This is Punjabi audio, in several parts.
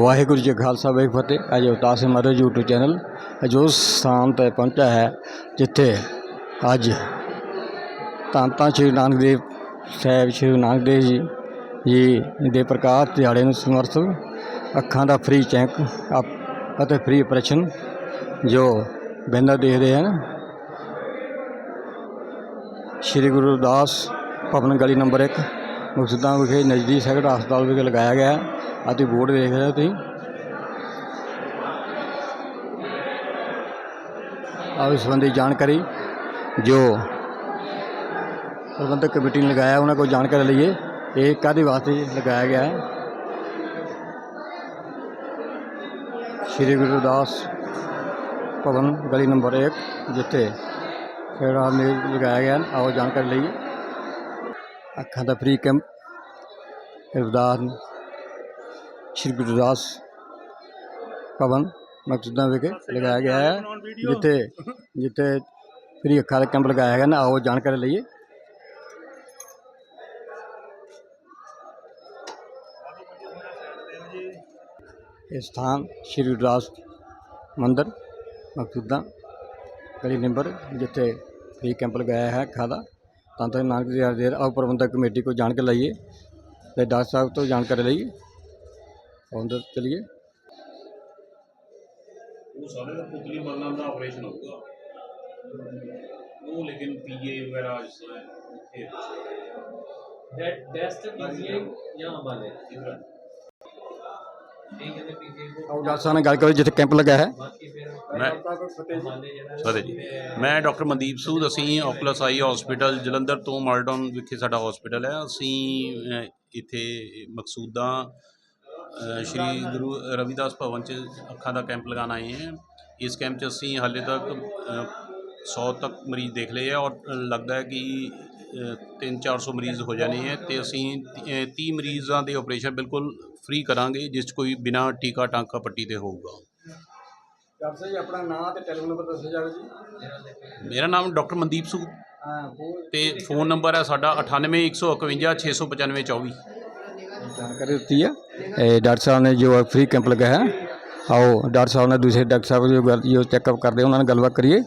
ਵਾਹਿਗੁਰੂ ਜੀ ਖਾਲਸਾ, ਵਾਹਿਗੁਰੂ ਫਤਿਹ। ਅੱਜ ਅਵਤਾਰ ਮਹਾਰਾਜ YouTube ਚੈਨਲ। ਜੋ ਸਥਾਨ ਤੇ ਪਹੁੰਚਾ ਹੈ ਜਿੱਥੇ ਅੱਜ ਧੰਨ ਧੰਨ ਸ਼੍ਰੀ ਨਾਨਕ ਦੇਵ ਸਾਹਿਬ, ਸ਼੍ਰੀ ਨਾਨਕ ਦੇਵ ਜੀ ਜੀ ਦੇ ਪ੍ਰਕਾਸ਼ ਦਿਹਾੜੇ ਨੂੰ ਸਮਰਥ ਅੱਖਾਂ ਦਾ ਫ੍ਰੀ ਚੈੱਕ ਅਪ ਅਤੇ ਫ੍ਰੀ ਆਪਰੇਸ਼ਨ ਜੋ ਬੰਦਾ ਦੇਖਦੇ ਹਨ। ਸ਼੍ਰੀ ਗੁਰੂ ਰਵਿਦਾਸ ਭਵਨ ਗਲੀ ਨੰਬਰ 1 ਮੁਕਤਸਰ ਵਿਖੇ ਨਜ਼ਦੀਕ ਸੈਕਟਰ ਹਸਪਤਾਲ ਵਿਖੇ ਲਗਾਇਆ ਗਿਆ ਹੈ। ਅਤੇ ਬੋਰਡ ਦੇਖ ਰਹੇ ਹੋ ਤੁਸੀਂ। ਆਹ ਇਸ ਸੰਬੰਧੀ ਜਾਣਕਾਰੀ ਜੋ ਪ੍ਰਬੰਧਕ ਕਮੇਟੀ ਨੇ ਲਗਾਇਆ, ਉਹਨਾਂ ਕੋਲ ਜਾਣਕਾਰੀ ਲਈਏ। ਇਹ ਕਾਹਦੇ ਵਾਸਤੇ ਲਗਾਇਆ ਗਿਆ ਹੈ? ਸ਼੍ਰੀ ਗੁਰੂ ਰਵਿਦਾਸ ਭਵਨ, ਗਲੀ ਨੰਬਰ 1 ਜਿੱਥੇ ਜਿਹੜਾ ਮੇਜ਼ ਲਗਾਇਆ ਗਿਆ। ਹੈ। ਆਓ ਜਾਣਕਾਰੀ ਲਈਏ। ਅੱਖਾਂ ਦਾ ਫ੍ਰੀ ਕੈਂਪ ਰਵਿਦਾਸ ਸ਼੍ਰੀ ਗੁਰੂ ਰਵਿਦਾਸ ਭਵਨ ਮਕਸੂਦਾਂ ਵਿਖੇ ਲਗਾਇਆ ਗਿਆ ਹੈ ਜਿੱਥੇ ਜਿੱਥੇ ਫ੍ਰੀ ਅੱਖਾਂ ਦਾ ਕੈਂਪ ਲਗਾਇਆ ਗਿਆ ਨਾ ਆਓ ਜਾਣਕਾਰੀ ਲਈਏ ਇਹ ਸਥਾਨ ਸ਼੍ਰੀ ਗੁਰਦਾਸ ਮੰਦਰ ਮਕਸੂਦਾਂ ਗਲੀ ਨੰਬਰ ਜਿੱਥੇ ਫ੍ਰੀ ਕੈਂਪ ਲਗਾਇਆ ਹੈ ਅੱਖਾਂ ਦਾ ਤਾਂ ਤਾਂ ਨਾਨਕ ਦੀ ਦੇਰ ਆਓ ਪ੍ਰਬੰਧਕ ਕਮੇਟੀ ਕੋਲ ਜਾਣਕਾਰੀ ਲਈਏ ਤੇ ਡਾਕਟਰ ਸਾਹਿਬ ਤੋਂ ਜਾਣਕਾਰੀ ਲਈਏ ਅੰਦਰ ਚਲਿਏ ਉਹ ਸਾਰੇ ਦਾ ਪੁਤਲੀ ਮਰਨਾ ਦਾ ਆਪਰੇਸ਼ਨ ਹੋਊਗਾ ਉਹ ਲੇਕਿਨ ਪੀਏ ਵਗੈਰਾ ਜਿਸ ਤਰ੍ਹਾਂ ਉੱਥੇ that test कीजिए यहाँ वाले ਇਧਰ ठीक है पीजिए को ਆਓ ਡਾਕਟਰ ਸਾਹਿਬ ਨਾਲ ਗੱਲ ਕਰੋ ਜਿੱਥੇ ਕੈਂਪ ਲੱਗਾ ਹੈ बाकी फिर ਮੈਂ वाले जरा ਸਰ ਜੀ ਮੈਂ ਡਾਕਟਰ ਮਨਦੀਪ ਸੂਦ ਅਸੀਂ ਓਪਲਸ ਆਈ ਹਸਪੀਟਲ ਜਲੰਧਰ ਤੋਂ ਮਾਲਡਨ ਵਿਖੇ ਸਾਡਾ ਹਸਪੀਟਲ ਹੈ ਅਸੀਂ ਅ, ਇੱਥੇ ਮਕਸੂਦਾ ਅ, ਸ਼੍ਰੀ ਗੁਰੂ ਰਵਿਦਾਸ ਭਵਨ ਚ ਅੱਖਾਂ ਦਾ ਕੈਂਪ ਲਗਾਉਣ ਆਏ ਹਾਂ। ਇਸ ਕੈਂਪ ਚ ਅਸੀਂ ਹਾਲੇ ਤੱਕ 100 ਤੱਕ ਮਰੀਜ਼ ਦੇਖ ਲਏ ਹੈ ਔਰ ਲੱਗਦਾ ਹੈ ਕਿ 3-400 ਮਰੀਜ਼ ਹੋ ਜਾਣੇ ਹੈ ਤੇ ਅਸੀਂ 30 ਮਰੀਜ਼ਾਂ ਦੇ ਆਪਰੇਸ਼ਨ ਬਿਲਕੁਲ ਫ੍ਰੀ ਕਰਾਂਗੇ ਜਿਸ 'ਚ ਕੋਈ ਬਿਨਾ ਟੀਕਾ ਟਾਂਕਾ ਪੱਟੀ ਦੇ ਹੋਊਗਾ। ਡਾਕਟਰ ਸਾਹਿਬ ਜੀ ਆਪਣਾ ਨਾਮ ਤੇ ਟੈਲੀਫੋਨ ਨੰਬਰ ਦੱਸਿਆ ਜਾਵੇ ਜੀ। ਮੇਰਾ ਨਾਮ ਡਾਕਟਰ ਮਨਦੀਪ ਉਹ ਤੇ ਫੋਨ ਨੰਬਰ ਹੈ ਸਾਡਾ 9815 695 ਜਾਣਕਾਰੀ ਦਿੱਤੀ ਹੈ ਇਹ ਡਾਕਟਰ ਸਾਹਿਬ ਨੇ ਜੋ ਫ੍ਰੀ ਕੈਂਪ ਲਗਾਇਆ ਆਓ ਡਾਕਟਰ ਸਾਹਿਬ ਨੇ ਦੂਸਰੇ ਡਾਕਟਰ ਸਾਹਿਬ ਜੋ ਗੱਲ ਜੋ ਚੈੱਕਅਪ ਕਰਦੇ ਉਹਨਾਂ ਨਾਲ ਗੱਲਬਾਤ ਕਰੀਏ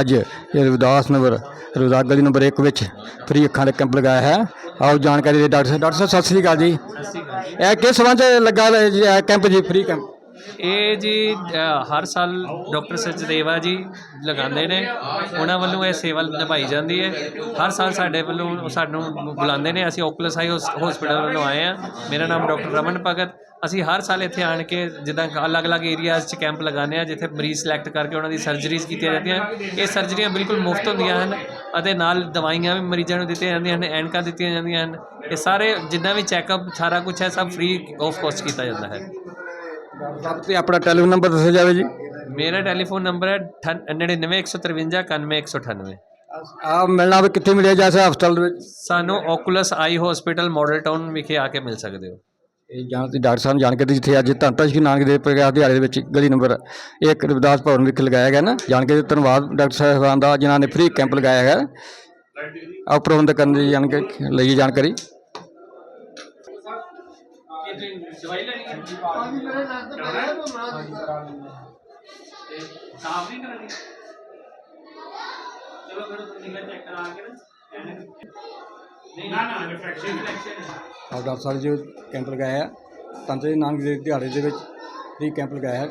ਅੱਜ ਇਹ ਰਵਿਦਾਸ ਨਗਰ ਰਵਿਦਾਸ ਗਲੀ ਨੰਬਰ 1 ਵਿੱਚ ਫ੍ਰੀ ਅੱਖਾਂ ਦਾ ਕੈਂਪ ਲਗਾਇਆ ਹੈ ਆਓ ਜਾਣਕਾਰੀ ਦੇ ਡਾਕਟਰ ਸਾਹਿਬ ਡਾਕਟਰ ਸਾਹਿਬ ਸਤਿ ਸ੍ਰੀ ਅਕਾਲ ਜੀ ਇਹ ਕਿਸ ਸੰਬੰਧ 'ਚ ਲੱਗਾ ਜੀ ਇਹ ਕੈਂਪ ਜੀ ਫ੍ਰੀ ਕੈਂਪ ਇਹ ਜੀ ਹਰ ਸਾਲ ਡਾਕਟਰ ਸਚਦੇਵਾ ਜੀ ਲਗਾਉਂਦੇ ਨੇ। ਉਹਨਾਂ ਵੱਲੋਂ ਇਹ ਸੇਵਾ ਨਿਭਾਈ ਜਾਂਦੀ ਹੈ। ਹਰ ਸਾਲ ਸਾਡੇ ਵੱਲੋਂ ਸਾਨੂੰ ਬੁਲਾਉਂਦੇ ਨੇ। ਅਸੀਂ ਓਕਲਸ ਆਈ ਹਸਪੀਟਲ ਵੱਲੋਂ ਆਏ ਆ ਮੇਰਾ ਨਾਮ ਡਾਕਟਰ ਰਮਨ ਭਗਤ। ਅਸੀਂ ਹਰ ਸਾਲ ਇੱਥੇ ਆਣ ਕੇ ਜਿੱਦਾਂ ਅਲੱਗ-ਅਲੱਗ ਏਰੀਆਜ਼ 'ਚ ਕੈਂਪ ਲਗਾਉਂਦੇ ਆ ਜਿੱਥੇ ਮਰੀਜ਼ ਸਿਲੈਕਟ ਕਰਕੇ ਉਹਨਾਂ ਦੀ ਸਰਜਰੀਜ਼ ਕੀਤੀਆਂ ਜਾਂਦੀਆਂ ਇਹ ਸਰਜਰੀਆਂ ਬਿਲਕੁਲ ਮੁਫਤ ਹੁੰਦੀਆਂ ਹਨ ਅਤੇ ਨਾਲ ਦਵਾਈਆਂ ਵੀ ਮਰੀਜ਼ਾਂ ਨੂੰ ਦਿੱਤੀਆਂ ਜਾਂਦੀਆਂ ਹਨ, ਐਨਕਾਂ ਦਿੱਤੀਆਂ ਜਾਂਦੀਆਂ ਹਨ। ਇਹ ਸਾਰੇ ਜਿੰਨਾ ਵੀ ਚੈੱਕਅਪ ਸਾਰਾ ਕੁਝ ਹੈ, ਸਭ ਫ੍ਰੀ ਆਫ ਕੋਸਟ ਕੀਤਾ ਜਾਂਦਾ ਹੈ। ਸਾਹਿਬ ਤੇ ਆਪਣਾ ਟੈਲੀਫੋਨ ਨੰਬਰ ਦੱਸਿਆ ਜਾਵੇ ਜੀ। ਮੇਰਾ ਟੈਲੀਫੋਨ ਨੰਬਰ ਹੈ 9915599198 ਆ ਮਿਲਣਾ ਵੀ ਕਿੱਥੇ ਮਿਲਿਆ ਜਾ ਸਕਦਾ ਹਸਪਤਾਲ ਦੇ ਵਿੱਚ? ਸਾਨੂੰ Oculus eye hospital Model Town ਵਿਖੇ ਆ ਕੇ ਮਿਲ ਸਕਦੇ ਹੋ। ਇਹ ਜਾਣਤੀ ਡਾਕਟਰ ਸਾਹਿਬ ਨੂੰ ਜਾਣਕਾਰੀ ਜਿੱਥੇ ਅੱਜ ਧੰਨ ਸ਼੍ਰੀ ਨਾਨਕ ਦੇਵ ਪ੍ਰਕਾਸ਼ ਦਿਹਾੜੇ ਦੇ ਵਿੱਚ ਗਲੀ ਨੰਬਰ 1 ਰਵਿਦਾਸ ਭਵਨ ਵਿਖੇ ਲਗਾਇਆ ਗਿਆ ਨਾ। ਜਾਣਕਾਰੀ ਧੰਨਵਾਦ ਡਾਕਟਰ ਸਾਹਿਬਾਨ ਦਾ ਜਿਨ੍ਹਾਂ ਨੇ ਫ੍ਰੀ ਕੈਂਪ ਲਗਾਇਆ ਹੈ ਆਓ ਪ੍ਰਬੰਧ ਕਰਨ ਦੀ ਜਾਣਕਾਰੀ ਲਈਏ ਜਾਣਕਾਰੀ। ਦਵਾਈ ਲੈਣੀ ਹੈ ਸਾਫ਼ ਨਹੀਂ ਕਰਾਣੀ ਚਲੋ ਫਿਰ ਨਿਗਾਹ ਚੈੱਕ ਕਰਾ ਕੇ ਨਾ ਨਹੀਂ ਨਾ ਨਾ ਰਿਫ੍ਰੈਕਸ਼ਨ ਆਓ ਡਾਕਟਰ ਸਾਹਿਬ ਜੀ, ਕੈਂਪ ਲਗਾਇਆ ਹੈ। ਨਾਨਕ ਦੇਵ ਦਿਹਾੜੇ ਦੇ ਵਿੱਚ ਫ੍ਰੀ ਕੈਂਪ ਲਗਾਇਆ ਹੈ।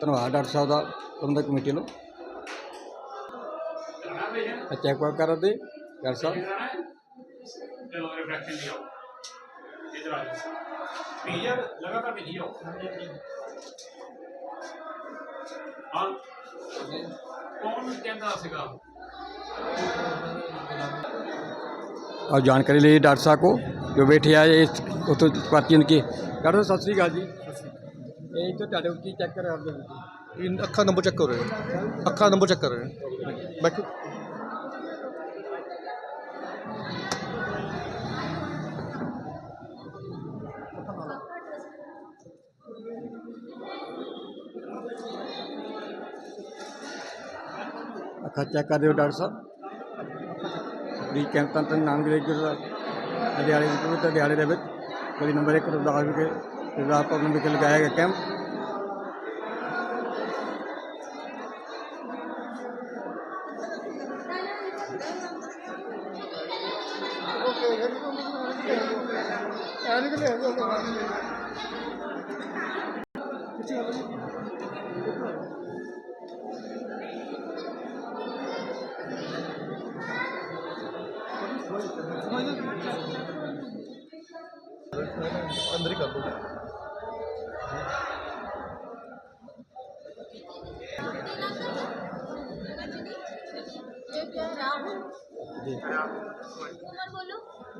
ਧੰਨਵਾਦ ਡਾਕਟਰ ਸਾਹਿਬ ਦਾ, ਪ੍ਰਬੰਧਕ ਕਮੇਟੀ ਵੱਲੋਂ। ਚੈੱਕ ਵਕ ਕਰ ਦੇ ਡਾਕਟਰ ਸਾਹਿਬ। ਚਲੋ ਰਿਫ੍ਰੈਕਸ਼ਨ ਦੀ ਇਧਰ ਆ ਜਾਓ ਪੀਏ ਲਗਾਤਾਰ ਪੀਏ ਆਓ ਹਾਂ ਕੌਣ ਕਹਿੰਦਾ ਸੀਗਾ और जानकारी ली डॉक्टर साहब को जो बैठे आए इस उतो पर्ची उनकी डॉक्टर साहब सत श्री अकाल जी ਇਹ ਤੋਂ ਤੁਹਾਡੇ ਕੀ ਚੈੱਕ ਕਰ ਰਹੇ ਹੋ ਇਹ ਅੱਖਾਂ ਨੰਬਰ ਚੈੱਕ ਕਰ ਰਹੇ ਹਾਂ ਅੱਖਾਂ ਨੰਬਰ ਚੈੱਕ ਕਰ ਰਹੇ ਹਾਂ ਬੈਠੋ ਅੱਖਾਂ ਚੈੱਕ ਕਰ ਰਹੇ ਹੋ ਡਾਕਟਰ ਸਾਹਿਬ। ਵੀ ਕੈਂਪ ਤਾਂ ਨਾਮ ਦੇ ਵਿੱਚ, ਅਧਿਆਲੇ ਦੇ ਪਵਿੱਤਰ ਦਿਹਾੜੇ ਦੇ ਵਿੱਚ। ਗਲੀ ਨੰਬਰ 1 ਰਵਿਦਾਸ ਵਿਖੇ, ਰਵਿਦਾਸ ਭਵਨ ਵਿਖੇ ਲਗਾਇਆ ਗਿਆ ਕੈਂਪ।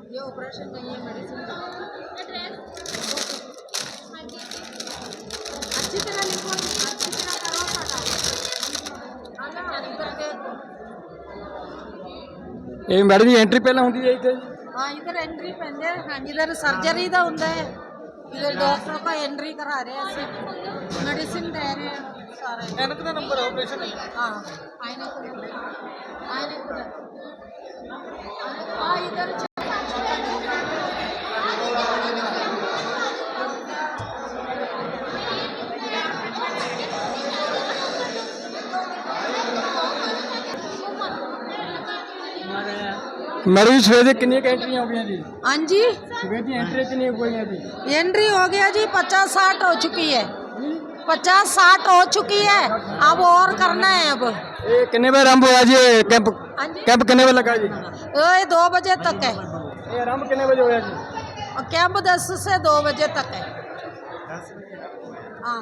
ये ऑपरेशन नहीं है मेडिसिन अच्छी तरह लिखो अच्छी तरह करो फटाफट आना इधर के ਇਹ ਮੈਡਮ ਜੀ ਐਂਟਰੀ ਪਹਿਲਾਂ ਹੁੰਦੀ ਹੈ ਇੱਥੇ हाँ इधर एंट्री पहनते हाँ इधर सर्जरी का होता है इधर डॉक्टर का एंट्री करा रहे हैं ऐसे मेडिसिन दे रहे हैं सारे ਐਨਕ ਦਾ ਨੰਬਰ ਆਪਰੇਸ਼ਨ हाँ आईने को आईने को हाँ इधर ਮੈਡਮ ਜੀ ਸਵੇਰ ਦੇ ਕਿੰਨੀਆਂ ਕੁ ਐਂਟਰੀਆਂ ਹੋ ਗਈਆਂ ਜੀ हाँ जी ਸਵੇਰ ਦੀ ਐਂਟਰੀ ਕਿੰਨੀਆਂ ਕੁ ਹੋਈਆਂ ਜੀ एंट्री हो गया जी पचास साठ हो चुकी है पचास साठ हो चुकी है अब और करना है अब ਇਹ ਕਿੰਨੇ ਵਜੇ ਆਰੰਭ ਹੋਇਆ ਜੀ ਇਹ ਕੈਂਪ हाँ जी ਕੈਂਪ ਕਿੰਨੇ ਵਜੇ ਲੱਗਾ ਜੀ ये दो बजे तक है ਇਹ ਆਰੰਭ ਕਿੰਨੇ ਵਜੇ ਹੋਇਆ ਜੀ और कैंप दस से दो बजे तक है हाँ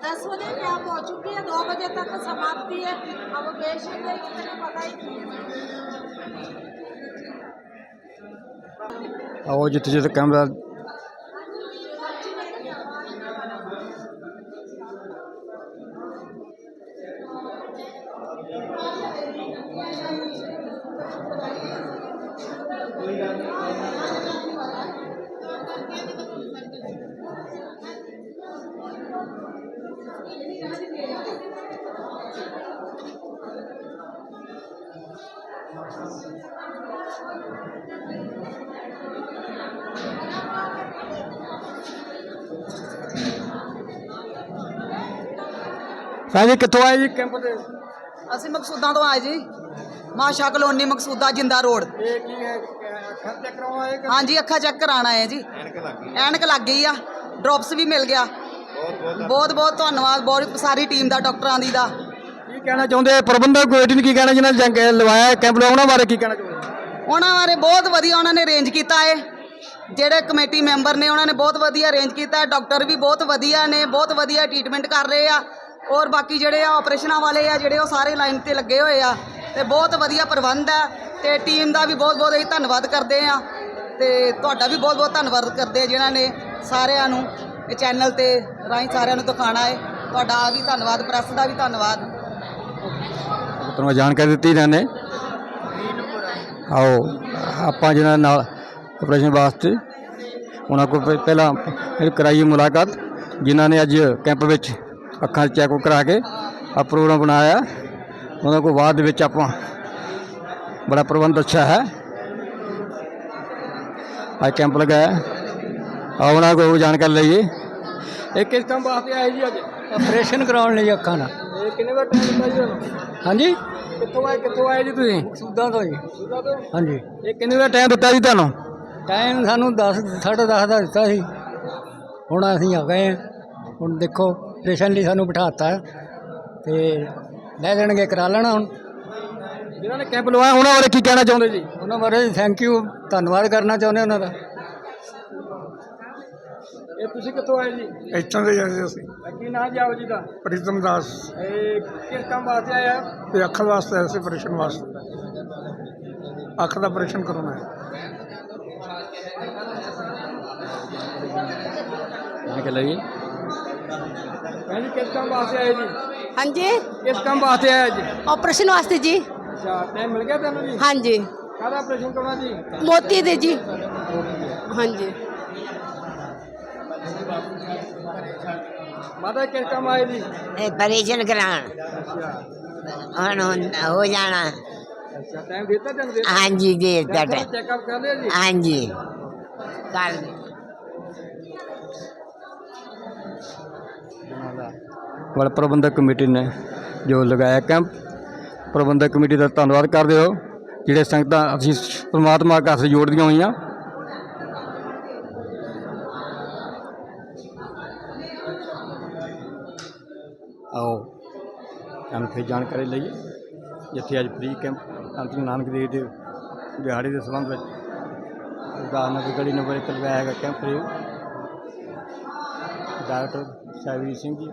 दस बजे कैंप हो चुकी है दो बजे तक समाप्ति है अब बेशुद्ध कितने पता ही नहीं है ਆਓ ਜਿੱਥੇ ਜਿੱਥੇ ਕੈਮਰਾ ਸਾਜੀ ਕਿੱਥੋਂ ਆਏ ਜੀ? ਕੈਂਪ ਤੇ? ਅਸੀਂ ਮਕਸੂਦਾਂ ਤੋਂ ਆਏ ਜੀ। ਮਾਸ਼ਾ ਕਲੋਨੀ ਮਕਸੂਦਾ ਜਿੰਦਾ ਰੋਡ। ਇਹ ਕੀ ਹੈ? ਅੱਖਾਂ ਚੈੱਕ ਕਰਾਉਣਾ ਹੈ ਹਾਂਜੀ ਅੱਖਾਂ ਚੈੱਕ ਕਰਾਉਣ ਆਏ ਜੀ। ਐਨਕ ਲੱਗ ਗਈ। ਆ। ਡ੍ਰੌਪਸ ਵੀ ਮਿਲ ਗਿਆ। ਬਹੁਤ ਬਹੁਤ ਧੰਨਵਾਦ। ਬਹੁਤ ਸਾਰੀ ਟੀਮ ਦਾ ਡਾਕਟਰਾਂ ਦੀ ਦਾ। ਕੀ ਕਹਿਣਾ ਚਾਹੁੰਦੇ ਪ੍ਰਬੰਧਕ ਕਮੇਟੀ ਨੂੰ ਕੀ ਕਹਿਣਾ ਜਿਹਨਾਂ ਨੇ ਜੰਗ ਲਵਾਇਆ ਹੈ? ਕੈਂਪ ਲਵਾਉਣਾ ਬਾਰੇ ਕੀ ਕਹਿਣਾ ਚਾਹੁੰਦੇ ਉਹਨਾਂ ਬਾਰੇ ਬਹੁਤ ਵਧੀਆ ਉਹਨਾਂ ਨੇ ਅਰੇਂਜ ਕੀਤਾ ਹੈ। ਜਿਹੜੇ ਕਮੇਟੀ ਮੈਂਬਰ ਨੇ ਉਹਨਾਂ ਨੇ ਬਹੁਤ ਵਧੀਆ ਅਰੇਂਜ ਕੀਤਾ ਹੈ। ਡਾਕਟਰ ਵੀ ਬਹੁਤ ਵਧੀਆ ਨੇ ਬਹੁਤ ਵਧੀਆ ਟ੍ਰੀਟਮੈਂਟ ਕਰ ਰਹੇ ਆ। ਔਰ ਬਾਕੀ ਜਿਹੜੇ ਆ ਆਪਰੇਸ਼ਨਾਂ ਵਾਲੇ ਆ, ਜਿਹੜੇ ਉਹ ਸਾਰੇ ਲਾਈਨ ਤੇ ਲੱਗੇ ਹੋਏ ਆ ਤੇ ਬਹੁਤ ਵਧੀਆ ਪ੍ਰਬੰਧ ਹੈ ਤੇ ਟੀਮ ਦਾ ਵੀ ਬਹੁਤ ਬਹੁਤ ਅਸੀਂ ਧੰਨਵਾਦ ਕਰਦੇ ਆ ਤੇ ਤੁਹਾਡਾ ਵੀ ਬਹੁਤ ਬਹੁਤ ਧੰਨਵਾਦ ਕਰਦੇ ਆ ਜਿਨ੍ਹਾਂ ਨੇ ਸਾਰਿਆਂ ਨੂੰ ਇਹ ਚੈਨਲ ਤੇ ਰਾਹੀਂ ਸਾਰਿਆਂ ਨੂੰ ਦਿਖਾਣਾ ਹੈ। ਤੁਹਾਡਾ ਵੀ ਧੰਨਵਾਦ ਪ੍ਰੈਸ ਦਾ ਵੀ ਧੰਨਵਾਦ। ਤੁਹਾਨੂੰ ਜਾਣਕਾਰੀ ਦਿੱਤੀ ਇਹਨਾਂ ਨੇ। ਆਓ, ਆਪਾਂ ਜਿਹਨਾਂ ਨਾਲ ਆਪਰੇਸ਼ਨ ਵਾਸਤੇ, ਉਹਨਾਂ ਕੋਲ ਪਹਿਲਾਂ ਕਰਾਈ ਮੁਲਾਕਾਤ, ਜਿਨ੍ਹਾਂ ਨੇ ਅੱਜ ਕੈਂਪ ਵਿੱਚ ਅੱਖਾਂ ਚੈੱਕ ਕਰਾ ਕੇ ਆ ਪ੍ਰੋਗਰਾਮ ਬਣਾਇਆ। ਉਹਨਾਂ ਕੋਲ ਬਾਅਦ ਵਿੱਚ ਆਪਾਂ ਬੜਾ ਪ੍ਰਬੰਧ ਅੱਛਾ ਹੈ। ਅੱਜ ਕੈਂਪ ਲਗਾਇਆ ਆਓ ਉਹਨਾਂ ਕੋਲ ਜਾਣਕਾਰੀ ਲਈਏ। ਇਹ ਕਿਸ ਕੰਮ ਵਾਸਤੇ ਆਏ ਜੀ ਅੱਜ? ਆਪਰੇਸ਼ਨ ਕਰਾਉਣ ਲਈ ਅੱਖਾਂ ਦਾ ਇਹ ਕਿੰਨੇ ਵਾਰ ਟਾਈਮ ਦਿੱਤਾ ਜੀ ਤੁਹਾਨੂੰ ਹਾਂਜੀ? ਕਿੱਥੋਂ ਆਏ ਕਿੱਥੋਂ ਆਏ ਜੀ ਤੁਸੀਂ? ਸੂਦਾਂ ਤੋਂ ਜੀ। ਸੁਦਾ ਤੋਂ? ਹਾਂਜੀ। ਇਹ ਕਿੰਨੇ ਦਾ ਟਾਈਮ ਦਿੱਤਾ ਜੀ ਤੁਹਾਨੂੰ? ਟਾਈਮ ਸਾਨੂੰ 10 ਸਾਢੇ ਦਸ ਦਾ ਦਿੱਤਾ ਸੀ। ਹੁਣ ਅਸੀਂ ਆ ਗਏ ਹਾਂ। ਹੁਣ ਦੇਖੋ ਆਪਰੇਸ਼ਨ ਲਈ ਸਾਨੂੰ ਬਿਠਾਤਾ। ਤੇ ਲੈ ਦੇਣਗੇ ਕਰਾ ਲੈਣਾ ਹੁਣ। ਜਿਨ੍ਹਾਂ ਨੇ ਕੈਂਪ ਲਵਾਇਆ ਉਹਨਾਂ ਬਾਰੇ ਕੀ ਕਹਿਣਾ ਚਾਹੁੰਦੇ ਜੀ? ਉਹਨਾਂ ਬਾਰੇ ਥੈਂਕ ਯੂ ਧੰਨਵਾਦ ਕਰਨਾ ਚਾਹੁੰਦੇ ਉਹਨਾਂ ਦਾ। ਇਹ ਤੁਸੀਂ ਕਿੱਥੋਂ ਆਏ ਜੀ? ਇੱਥੋਂ ਦੇ ਜਾਂਦੇ ਅਸੀਂ। ਕੀ ਨਾਂ ਜੀ ਆਓ ਜੀ ਦਾ? ਪ੍ਰੀਤਮ ਦਾਸ। ਇਹ ਕਿਸ ਕੰਮ ਵਾਸਤੇ ਆਇਆ ਤੇ ਅੱਖ ਵਾਸਤੇ ਆਏ ਸੀ ਆਪਰੇਸ਼ਨ ਵਾਸਤੇ। ਅੱਖ ਦਾ ਆਪਰੇਸ਼ਨ ਕਰਾਉਣਾ ਹੈ। ਮੈਂ ਕਿ ਲਈ ਜੀ ਕਿਸ ਕੰਮ ਵਾਸਤੇ ਆਏ ਜੀ? ਹਾਂਜੀ। ਕਿਸ ਕੰਮ ਵਾਸਤੇ ਆਇਆ ਜੀ ਆਪਰੇਸ਼ਨ ਵਾਸਤੇ ਜੀ। ਅੱਛਾ ਟਾਈਮ ਮਿਲ ਗਿਆ ਤੁਹਾਨੂੰ ਜੀ? ਹਾਂਜੀ। ਕਾਹਦਾ ਆਪਰੇਸ਼ਨ ਕਰਾਉਣਾ ਜੀ? ਮੋਤੀ ਦੇ ਜੀ। ਹਾਂਜੀ। ਮਾਤਾ ਕਿਸ ਕੰਮ ਆਏ ਜੀ? ਇਹ ਪਰੇਸ਼ਨ ਕਰਾਉਣ। ਹੁਣ ਹੁਣ ਹੋ ਜਾਣਾ। ਅੱਛਾ ਟਾਈਮ ਦਿੱਤਾ ਤੁਹਾਨੂੰ ਹਾਂਜੀ ਚੈੱਕਅਪ ਕਰ ਲਿਆ ਜੀ? ਹਾਂਜੀ। ਕੱਲ ਵਲ ਪ੍ਰਬੰਧਕ ਕਮੇਟੀ ਨੇ ਜੋ ਲਗਾਇਆ ਕੈਂਪ। ਪ੍ਰਬੰਧਕ ਕਮੇਟੀ ਦਾ ਧੰਨਵਾਦ ਕਰਦੇ ਹੋ ਜਿਹੜੇ ਸੰਗਤਾਂ ਅਸੀਂ ਪ੍ਰਮਾਤਮਾ ਘਰ ਸੇ ਜੋੜਦੀਆਂ ਹੋਈਆਂ। ਆਓ, ਤੁਹਾਨੂੰ ਫਿਰ ਜਾਣਕਾਰੀ ਲਈਏ। ਜਿੱਥੇ ਅੱਜ ਫ੍ਰੀ ਕੈਂਪ ਅੰਤਿਮ ਨਾਨਕ ਦੇਵ ਦੇ ਦਿਹਾੜੇ ਦੇ ਸੰਬੰਧ ਵਿੱਚ ਗਾਨਗਰ ਗਲੀ ਨੰਬਰ ਇੱਕ ਲਗਾਇਆ ਗਿਆ ਕੈਂਪ। ਫ੍ਰੀ ਡਾਕਟਰ ਸਾਹਿਬੀ ਸਿੰਘ ਜੀ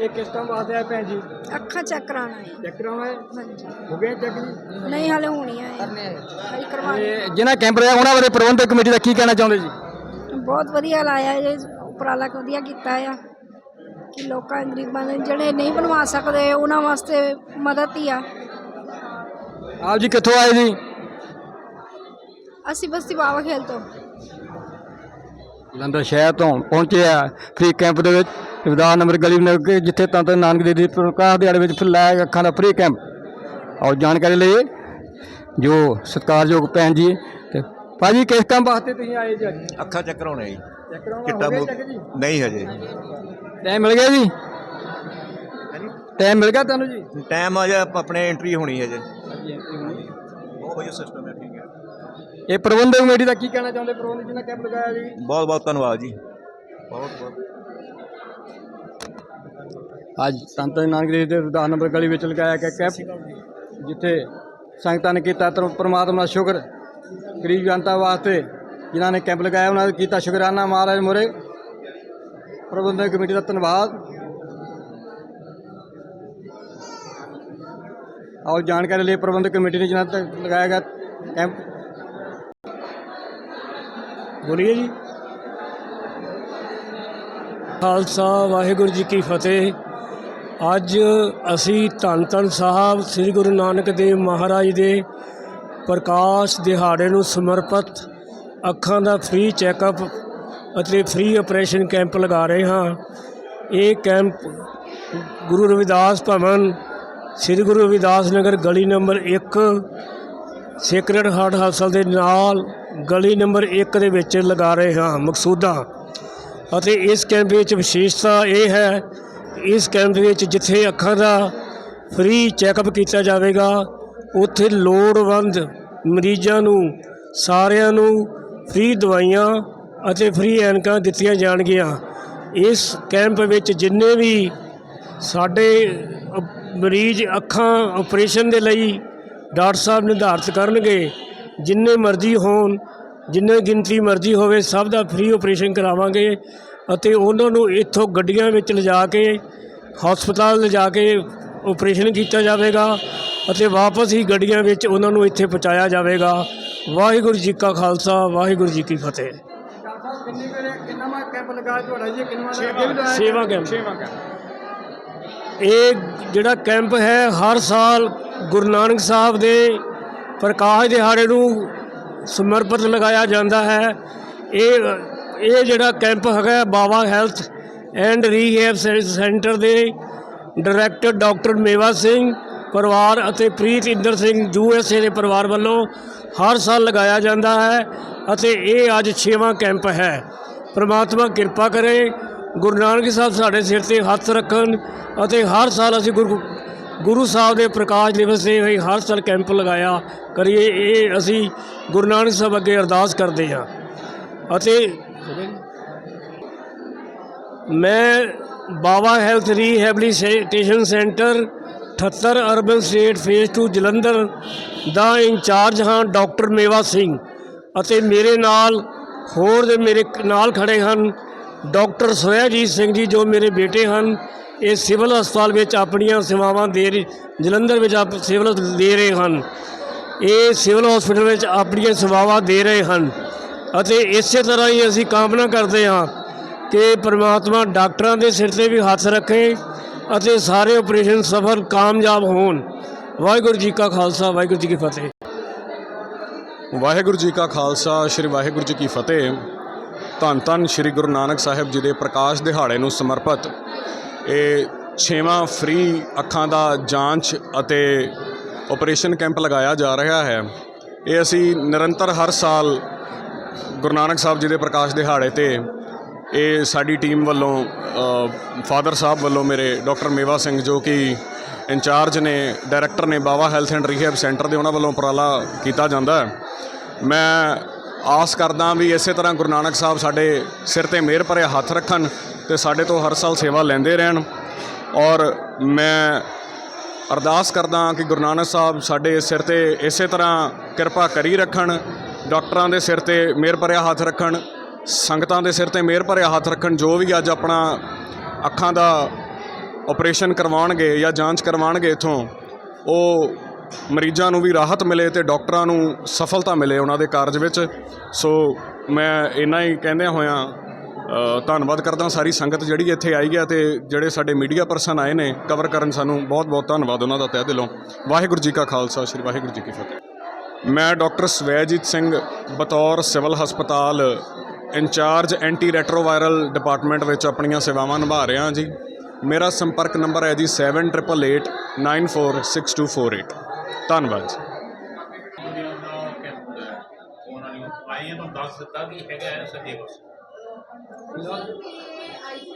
ਇਹ ਕਿਸ ਟਾਈਮ ਵਾਸਤੇ ਆਏ ਭੈਣ ਜੀ? ਅੱਖਾਂ ਚੈੱਕ ਕਰਾਉਣਾ ਹੈ ਚੈੱਕ ਕਰਾਉਣਾ ਹੈ ਹਾਂਜੀ। ਹੋ ਗਿਆ ਚੈੱਕ ਜੀ? ਨਹੀਂ ਹਾਲੇ ਹੋਣੀ ਹੈ ਹਾਲੇ ਕਰਵਾਉਣੀ ਤੇ ਜਿਨ੍ਹਾਂ ਕੈਂਪ ਰਿਹਾ ਉਹਨਾਂ ਬਾਰੇ ਪ੍ਰਬੰਧਕ ਕਮੇਟੀ ਦਾ ਕੀ ਕਹਿਣਾ ਚਾਹੁੰਦੇ ਜੀ? ਬਹੁਤ ਵਧੀਆ ਲਾਇਆ ਇਹ ਉਪਰਾਲਾ ਵਧੀਆ ਕੀਤਾ ਆ। ਕਿ ਲੋਕਾਂ ਗਰੀਬਾਂ ਦੇ ਜਿਹੜੇ ਨਹੀਂ ਬਣਵਾ ਸਕਦੇ ਉਹਨਾਂ ਵਾਸਤੇ ਮਦਦ ਹੀ ਆ। ਆਪ ਜੀ ਕਿੱਥੋਂ ਆਏ ਜੀ? ਅਸੀਂ ਬਸਤੀ ਬਾਵਾ ਖੇਲ ਤੋਂ। ਜਲੰਧਰ ਸ਼ਹਿਰ ਤੋਂ ਪਹੁੰਚੇ ਆ। ਫ੍ਰੀ ਕੈਂਪ ਦੇ ਵਿੱਚ ਰਵਿਦਾਸ ਨੰਬਰ ਗਲੀ ਨਗਰ ਜਿੱਥੇ ਤਾਂ ਤਾਂ ਨਾਨਕ ਦੇਵ ਦੀ ਪ੍ਰਕਾਸ਼ ਦਿਹਾੜੇ ਵਿੱਚ ਲਾਇਆ ਅੱਖਾਂ ਦਾ ਫ੍ਰੀ ਕੈਂਪ ਆਓ ਜਾਣਕਾਰੀ ਲਈਏ ਜੋ ਸਤਿਕਾਰਯੋਗ ਭੈਣ ਜੀ। ਤੇ ਭਾਜੀ ਕਿਸ ਕੰਮ ਵਾਸਤੇ ਤੁਸੀਂ ਆਏ ਜੀ ਅੱਖਾਂ ਚੈੱਕ ਕਰਾਉਣੇ ਜੀ। ਜੀ? ਨਹੀਂ ਹਜੇ। ਟਾਈਮ ਮਿਲ ਗਿਆ ਜੀ? ਟਾਈਮ ਮਿਲ ਗਿਆ ਤੁਹਾਨੂੰ ਜੀ? ਟਾਈਮ ਅਜੇ ਆਪ- ਆਪਣੇ ਐਂਟਰੀ ਹੋਣੀ ਹੈ ਹਜੇ। ਬਹੁਤ ਵਧੀਆ ਸਿਸਟਮ ਹੈ ਠੀਕ ਹੈ ਇਹ ਪ੍ਰਬੰਧਕ ਕਮੇਟੀ ਦਾ ਕੀ ਕਹਿਣਾ ਚਾਹੁੰਦੇ? ਪ੍ਰਬੰਧਕ ਜੀ ਨੇ ਕੈਂਪ ਲਗਾਇਆ ਜੀ। ਬਹੁਤ ਬਹੁਤ ਧੰਨਵਾਦ ਜੀ। ਬਹੁਤ ਬਹੁਤ ਅੱਜ ਸੰਤ ਨਾਨਕ ਦੇਵ ਦੇ ਰਵਿਦਾਸ ਨੰਬਰ ਗਲੀ ਵਿੱਚ ਲਗਾਇਆ ਗਿਆ ਕੈਂਪ, ਜਿੱਥੇ ਸੰਗਤਾਂ ਨੇ ਕੀਤਾ ਤਰ ਪ੍ਰਮਾਤਮਾ ਦਾ ਸ਼ੁਕਰ। ਗਰੀਬ ਜਨਤਾ ਵਾਸਤੇ ਜਿਨ੍ਹਾਂ ਨੇ ਕੈਂਪ ਲਗਾਇਆ, ਉਹਨਾਂ ਦਾ ਕੀਤਾ ਸ਼ੁਕਰਾਨਾ। ਮਹਾਰਾਜ ਮੋਰੇ, ਪ੍ਰਬੰਧਕ ਕਮੇਟੀ ਦਾ ਧੰਨਵਾਦ। ਆਓ, ਜਾਣਕਾਰੀ ਲਈ ਪ੍ਰਬੰਧਕ ਕਮੇਟੀ ਨੇ ਜਿਨ੍ਹਾਂ ਤੇ ਲਗਾਇਆ ਗਿਆ ਕੈਂਪ। ਬੋਲੀਏ ਜੀ। ਖਾਲਸਾ, ਵਾਹਿਗੁਰੂ ਜੀ ਕੀ ਫਤਿਹ। ਅੱਜ ਅਸੀਂ ਧੰਨ ਧੰਨ ਸਾਹਿਬ ਸ੍ਰੀ ਗੁਰੂ ਨਾਨਕ ਦੇਵ ਮਹਾਰਾਜ ਦੇ ਪ੍ਰਕਾਸ਼ ਦਿਹਾੜੇ ਨੂੰ ਸਮਰਪਿਤ ਅੱਖਾਂ ਦਾ ਫ੍ਰੀ ਚੈੱਕਅਪ ਅਤੇ ਫ੍ਰੀ ਆਪਰੇਸ਼ਨ ਕੈਂਪ ਲਗਾ ਰਹੇ ਹਾਂ। ਇਹ ਕੈਂਪ ਗੁਰੂ ਰਵਿਦਾਸ ਭਵਨ, ਸ੍ਰੀ ਗੁਰੂ ਰਵਿਦਾਸ ਨਗਰ ਗਲੀ ਨੰਬਰ 1 ਸੇਕਰਡ ਹਾਰਟ ਹਸਪਤਾਲ ਦੇ ਨਾਲ ਗਲੀ ਨੰਬਰ 1 ਦੇ ਵਿੱਚ ਲਗਾ ਰਹੇ ਹਾਂ ਮਕਸੂਦਾ। ਅਤੇ ਇਸ ਕੈਂਪ ਵਿੱਚ ਵਿਸ਼ੇਸ਼ਤਾ ਇਹ ਹੈ ਇਸ ਕੈਂਪ ਵਿੱਚ ਜਿੱਥੇ ਅੱਖਾਂ ਦਾ ਫ੍ਰੀ ਚੈੱਕਅਪ ਕੀਤਾ ਜਾਵੇਗਾ, ਉੱਥੇ ਲੋੜਵੰਦ ਮਰੀਜ਼ਾਂ ਨੂੰ ਸਾਰਿਆਂ ਨੂੰ ਫ੍ਰੀ ਦਵਾਈਆਂ ਅਤੇ ਫ੍ਰੀ ਐਨਕਾਂ ਦਿੱਤੀਆਂ ਜਾਣਗੀਆਂ। ਇਸ ਕੈਂਪ ਵਿੱਚ ਜਿੰਨੇ ਵੀ ਸਾਡੇ ਮਰੀਜ਼ ਅੱਖਾਂ ਆਪਰੇਸ਼ਨ ਦੇ ਲਈ ਡਾਕਟਰ ਸਾਹਿਬ ਨਿਰਧਾਰਤ ਕਰਨਗੇ, ਜਿੰਨੇ ਮਰਜ਼ੀ ਹੋਣ, ਜਿੰਨੇ ਗਿਣਤੀ ਮਰਜ਼ੀ ਹੋਵੇ, ਸਭ ਦਾ ਫ੍ਰੀ ਆਪਰੇਸ਼ਨ ਕਰਾਵਾਂਗੇ। ਅਤੇ ਉਹਨਾਂ ਨੂੰ ਇੱਥੋਂ ਗੱਡੀਆਂ ਵਿੱਚ ਲਿਜਾ ਕੇ, ਹਸਪਤਾਲ ਲਿਜਾ ਕੇ ਓਪਰੇਸ਼ਨ ਕੀਤਾ ਜਾਵੇਗਾ ਅਤੇ ਵਾਪਸ ਹੀ ਗੱਡੀਆਂ ਵਿੱਚ ਉਹਨਾਂ ਨੂੰ ਇੱਥੇ ਪਹੁੰਚਾਇਆ ਜਾਵੇਗਾ। ਵਾਹਿਗੁਰੂ ਜੀ ਕਾ ਖਾਲਸਾ, ਵਾਹਿਗੁਰੂ ਜੀ ਕੀ ਫਤਿਹ। ਕਿੰਨਾ ਕੈਂਪ ਲਗਾਇਆ ਤੁਹਾਡਾ ਜੀ ਕਿੰਨਾ ਸੇਵਾ ਕੈਂਪ। ਇਹ ਜਿਹੜਾ ਕੈਂਪ ਹੈ, ਹਰ ਸਾਲ ਗੁਰੂ ਨਾਨਕ ਸਾਹਿਬ ਦੇ ਪ੍ਰਕਾਸ਼ ਦਿਹਾੜੇ ਨੂੰ ਸਮਰਪਿਤ ਲਗਾਇਆ ਜਾਂਦਾ ਹੈ। ਇਹ ਇਹ ਜਿਹੜਾ ਕੈਂਪ ਹੈਗਾ ਬਾਬਾ ਹੈਲਥ ਐਂਡ ਰੀਹੈਬ ਸੈ- ਸੈਂਟਰ ਦੇ ਡਾਇਰੈਕਟਰ ਡਾਕਟਰ ਮੇਵਾ ਸਿੰਘ, ਪਰਿਵਾਰ ਅਤੇ Preet Inder Singh U S A ਦੇ ਪਰਿਵਾਰ ਵੱਲੋਂ ਹਰ ਸਾਲ ਲਗਾਇਆ ਜਾਂਦਾ ਹੈ ਅਤੇ ਇਹ ਅੱਜ 6ਵਾਂ ਕੈਂਪ ਹੈ। ਪ੍ਰਮਾਤਮਾ ਕਿਰਪਾ ਕਰੇ, ਗੁਰੂ ਨਾਨਕ ਸਾਹਿਬ ਸਾਡੇ ਸਿਰ ਤੇ ਹੱਥ ਰੱਖਣ ਅਤੇ ਹਰ ਸਾਲ ਅਸੀਂ ਗੁਰੂ ਗੁਰੂ ਸਾਹਿਬ ਦੇ ਪ੍ਰਕਾਸ਼ ਦਿਵਸ ਤੇ ਅਸੀਂ ਹਰ ਸਾਲ ਕੈਂਪ ਲਗਾਇਆ ਕਰੀਏ, ਇਹ ਅਸੀਂ ਗੁਰੂ ਨਾਨਕ ਸਾਹਿਬ ਅੱਗੇ ਅਰਦਾਸ ਕਰਦੇ ਹਾਂ। ਅਤੇ ਮੈਂ Baba health rehabilitation centre 78 urban estate phase 2 Jalandhar ਦਾ ਇੰਚਾਰਜ ਹਾਂ, ਡਾਕਟਰ ਮੇਵਾ ਸਿੰਘ ਅਤੇ ਮੇਰੇ ਨਾਲ ਹੋਰ ਦੇ ਮੇਰੇ ਨਾਲ ਖੜੇ ਹਨ ਡਾਕਟਰ ਸੋਇਆਜੀਤ ਸਿੰਘ ਜੀ ਜੋ ਮੇਰੇ ਬੇਟੇ ਹਨ। ਇਹ ਸਿਵਲ ਹਸਪਤਾਲ ਵਿੱਚ ਆਪਣੀਆਂ ਸੇਵਾਵਾਂ ਦੇ ਰਹੇ ਜਲੰਧਰ ਵਿੱਚ ਆਪ, ਸਿਵਲ ਦੇ ਰਹੇ ਹਨ। ਇਹ ਸਿਵਲ ਹਸਪੀਟਲ ਵਿੱਚ ਆਪਣੀਆਂ ਸੇਵਾਵਾਂ ਦੇ ਰਹੇ ਹਨ। ਅਤੇ ਇਸੇ ਤਰ੍ਹਾਂ ਹੀ ਅਸੀਂ ਕਾਮਨਾ ਕਰਦੇ ਹਾਂ ਕਿ ਪ੍ਰਮਾਤਮਾ ਡਾਕਟਰਾਂ ਦੇ ਸਿਰ ਤੇ ਵੀ ਹੱਥ ਰੱਖੇ ਅਤੇ ਸਾਰੇ ਆਪਰੇਸ਼ਨ ਸਫਲ, ਕਾਮਯਾਬ ਹੋਣ। ਵਾਹਿਗੁਰੂ ਜੀ ਕਾ ਖਾਲਸਾ, ਵਾਹਿਗੁਰੂ ਜੀ ਕੀ ਫਤਿਹ। ਵਾਹਿਗੁਰੂ ਜੀ ਕਾ ਖਾਲਸਾ, ਸ੍ਰੀ ਵਾਹਿਗੁਰੂ ਜੀ ਕੀ ਫਤਿਹ। ਧੰਨ ਧੰਨ ਸ੍ਰੀ ਗੁਰੂ ਨਾਨਕ ਸਾਹਿਬ ਜੀ ਦੇ ਪ੍ਰਕਾਸ਼ ਦਿਹਾੜੇ ਨੂੰ ਸਮਰਪਿਤ ਇਹ ਛੇਵਾਂ ਫ੍ਰੀ ਅੱਖਾਂ ਦਾ ਜਾਂਚ ਅਤੇ ਆਪਰੇਸ਼ਨ ਕੈਂਪ ਲਗਾਇਆ ਜਾ ਰਿਹਾ ਹੈ। ਇਹ ਅਸੀਂ ਨਿਰੰਤਰ ਹਰ ਸਾਲ ਗੁਰੂ ਨਾਨਕ ਸਾਹਿਬ ਜੀ ਦੇ ਪ੍ਰਕਾਸ਼ ਦਿਹਾੜੇ ਤੇ ਇਹ ਸਾਡੀ ਟੀਮ ਵੱਲੋਂ ਫਾਦਰ ਸਾਹਿਬ ਵੱਲੋਂ ਮੇਰੇ ਡਾਕਟਰ ਮੇਵਾ ਸਿੰਘ ਜੋ ਕਿ ਇੰਚਾਰਜ ਨੇ, ਡਾਇਰੈਕਟਰ ਨੇ Bawa health and rehab centre ਦੇ ਉਹਨਾਂ ਵੱਲੋਂ ਉਪਰਾਲਾ ਕੀਤਾ ਜਾਂਦਾ ਮੈਂ ਆਸ ਕਰਦਾ ਵੀ ਇਸੇ ਤਰ੍ਹਾਂ ਗੁਰੂ ਨਾਨਕ ਸਾਹਿਬ ਸਾਡੇ ਸਿਰ ਤੇ ਮਿਹਰ ਭਰੇ ਹੱਥ ਰੱਖਣ ਤੇ ਸਾਡੇ ਤੋਂ ਹਰ ਸਾਲ ਸੇਵਾ ਲੈਂਦੇ ਰਹਿਣ ਔਰ ਮੈਂ ਅਰਦਾਸ ਕਰਦਾ ਕਿ ਗੁਰੂ ਨਾਨਕ ਸਾਹਿਬ ਸਾਡੇ ਸਿਰ ਤੇ ਇਸੇ ਤਰ੍ਹਾਂ ਕਿਰਪਾ ਕਰੀ ਰੱਖਣ ਡਾਕਟਰਾਂ ਦੇ ਸਿਰ ਤੇ ਮਿਹਰ ਭਰਿਆ ਹੱਥ ਰੱਖਣ, ਸੰਗਤਾਂ ਦੇ ਸਿਰ ਤੇ ਮਿਹਰ ਭਰਿਆ ਹੱਥ ਰੱਖਣ, ਜੋ ਵੀ ਅੱਜ ਆਪਣਾ ਅੱਖਾਂ ਦਾ ਆਪਰੇਸ਼ਨ ਕਰਵਾਉਣਗੇ ਜਾਂ ਜਾਂਚ ਕਰਵਾਉਣਗੇ ਇਥੋਂ, ਉਹ ਮਰੀਜ਼ਾਂ ਨੂੰ ਵੀ ਰਾਹਤ ਮਿਲੇ ਤੇ ਡਾਕਟਰਾਂ ਨੂੰ ਸਫਲਤਾ ਮਿਲੇ ਉਹਨਾਂ ਦੇ ਕਾਰਜ ਵਿੱਚ। ਸੋ ਮੈਂ ਇੰਨਾ ਹੀ ਕਹਿੰਦਿਆਂ ਹੋਇਆਂ ਧੰਨਵਾਦ ਕਰਦਾ ਸਾਰੀ ਸੰਗਤ ਜਿਹੜੀ ਇੱਥੇ ਆਈ ਹੈ ਤੇ ਜਿਹੜੇ ਸਾਡੇ ਮੀਡੀਆ ਪਰਸਨ ਆਏ ਨੇ ਕਵਰ ਕਰਨ ਸਾਨੂੰ ਬਹੁਤ ਬਹੁਤ ਧੰਨਵਾਦ ਉਹਨਾਂ ਦਾ ਤਹਿ ਦਿਲੋਂ। ਵਾਹਿਗੁਰੂ ਜੀ ਕਾ ਖਾਲਸਾ, ਸ੍ਰੀ ਵਾਹਿਗੁਰੂ ਜੀ ਕੀ ਫਤਿਹ। ਮੈਂ ਡਾਕਟਰ ਸਵੈਜੀਤ ਸਿੰਘ ਬਤੌਰ ਸਿਵਲ ਹਸਪਤਾਲ ਇੰਚਾਰਜ ਐਂਟੀ ਰੈਟਰੋਵਾਇਰਲ ਡਿਪਾਰਟਮੈਂਟ ਵਿੱਚ ਆਪਣੀਆਂ ਸੇਵਾਵਾਂ ਨਿਭਾ ਰਿਹਾ ਜੀ। ਮੇਰਾ ਸੰਪਰਕ ਨੰਬਰ ਹੈ ਜੀ 7888946248 ਧੰਨਵਾਦ ਜੀ ਉਹਨਾਂ ਨੂੰ ਆਏ ਨੂੰ ਦੱਸ ਦਿੱਤਾ ਕਿ ਹੈਗਾ ਹੈ ਸੱਜੇ ਪਾਸੇ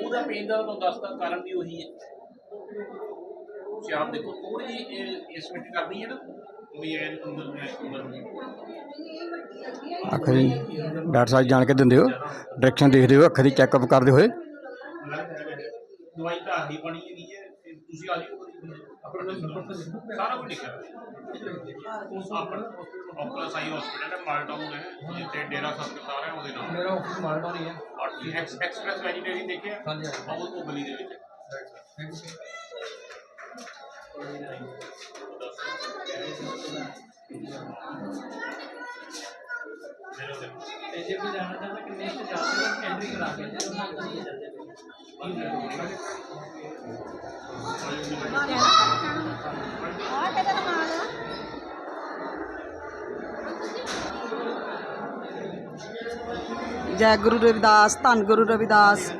ਉਹਦਾ ਪੇਨ ਦਾ ਤੁਹਾਨੂੰ ਦੱਸਦਾ, ਕਾਰਨ ਵੀ ਉਹੀ ਹੈ। ਤੁਸੀਂ ਆਪ ਦੇਖੋ ਥੋੜੀ ਜਿਹੀ ਐਸਟੀਮੇਟ ਕਰਨੀ ਹੈ ਨਾ। ਅੱਖ ਦੀ ਡਾਕਟਰ ਸਾਹਿਬ ਜਾਣ ਕੇ ਦਿੰਦੇ ਹੋ ਡਾਇਰੈਕਸ਼ਨ ਦੇਖਦੇ ਹੋ ਅੱਖ ਦੀ ਚੈੱਕਅਪ ਕਰਦੇ ਹੋਏ? ਦਵਾਈ ਤਾਂ ਆਹੀ ਬਣੀ ਹੈਗੀ ਹੈ ਤੁਸੀਂ ਆ ਜਿਓ ਆਪਣਾ ਸਾਰਾ ਕੁਝ ਲਿਖਿਆ ਉਸ ਆਪਣਾ ਆਪਣਾ ਸਾਈ ਹਸਪੀਟਲ ਹੈ ਮਾਲਟਾਊਨ ਹੈ ਜਿੱਥੇ ਡੇਰਾ ਹਸਪਤਾਲ ਹੈ ਉਹਦੇ ਨਾਲ। ਮੇਰਾ ਆਫਿਸ ਮਾਲਟਾ ਨਹੀਂ ਹੈ। ਔਰ ਐਕਸ ਐਕਸਪ੍ਰੈਸ ਵੈਜੀਟੇਰੀਅਨ ਦੇਖਿਆ? ਹਾਂਜੀ, ਹਾਂਜੀ। ਉਹ ਗਲੀ ਦੇ ਵਿੱਚ। ਹੈ। ਜੇ ਕੋਈ ਜਾਣਾ ਚਾਹੁੰਦਾ ਕਿੰਨੇ ਤੇ ਜਾ ਸਕਦਾ ਐਂਟਰੀ ਕਰਾ ਕੇ ਤੇ ਉਹਨਾਂ ਨੂੰ ਦੇ ਜਾਂਦੇ ਆ ਕਿਹਦੇ ਨਾਲ ਆ ਜੈ ਗੁਰੂ ਰਵਿਦਾਸ ਧੰਨ ਗੁਰੂ ਰਵਿਦਾਸ